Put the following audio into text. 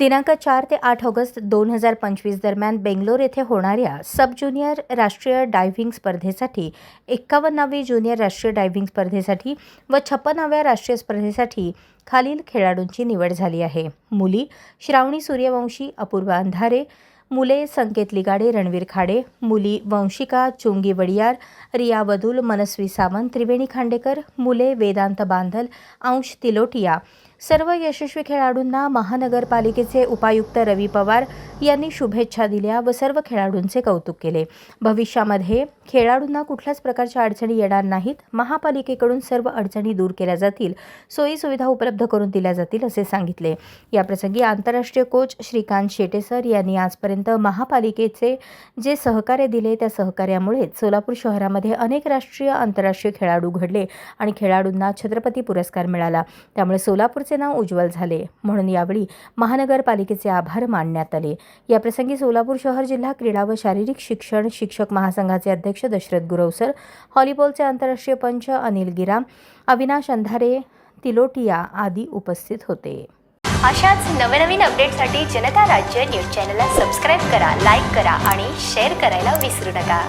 दिनांक चार ते आठ ऑगस्ट दोन हजार पंचवीस दरम्यान बेंगलोर येथे होणाऱ्या सब ज्युनियर राष्ट्रीय डायव्हिंग स्पर्धेसाठी एक्कावन्नावी ज्युनियर राष्ट्रीय डायव्हिंग स्पर्धेसाठी व छप्पनाव्या राष्ट्रीय स्पर्धेसाठी खालील खेळाडूंची निवड झाली आहे. मुली श्रावणी सूर्यवंशी अपूर्वा अंधारे मुले संकेत लिगाडे रणवीर खाडे मुली वंशिका चुंगी वडियार रिया वदुल मनस्वी सावंत त्रिवेणी खांडेकर मुले वेदांत बांधल अंश तिलोटिया सर्व यशस्वी खेळाडूंना महानगरपालिकेचे उपायुक्त रवी पवार यांनी शुभेच्छा दिल्या व सर्व खेळाडूंचे कौतुक केले. भविष्यामध्ये खेळाडूंना कुठल्याच प्रकारच्या अडचणी येणार नाहीत. महापालिकेकडून सर्व अडचणी दूर केल्या जातील. सोयीसुविधा उपलब्ध करून दिल्या जातील असे सांगितले. याप्रसंगी आंतरराष्ट्रीय कोच श्रीकांत शेटे सर यांनी आजपर्यंत महापालिकेचे जे सहकार्य दिले त्या सहकार्यामुळेच सोलापूर शहरामध्ये अनेक राष्ट्रीय आंतरराष्ट्रीय खेळाडू घडले आणि खेळाडूंना छत्रपती पुरस्कार मिळाला. त्यामुळे सोलापूरचे नाव उज्ज्वल झाले. म्हणून यावेळी महानगरपालिकेचे आभार मानण्यात आले. याप्रसंगी सोलापूर शहर जिल्हा क्रीडा व शारीरिक शिक्षण शिक्षक महासंघाचे अध्यक्ष दशरथ गुरवसर हॉलीबॉलचे आंतरराष्ट्रीय पंच अनिल गिराम अविनाश अंधारे तिलोटिया आदी उपस्थित होते. अशाच नवनवीन अपडेटसाठी जनता राज्य न्यूज चॅनलला सबस्क्राईब करा लाईक करा आणि शेअर करायला विसरू नका.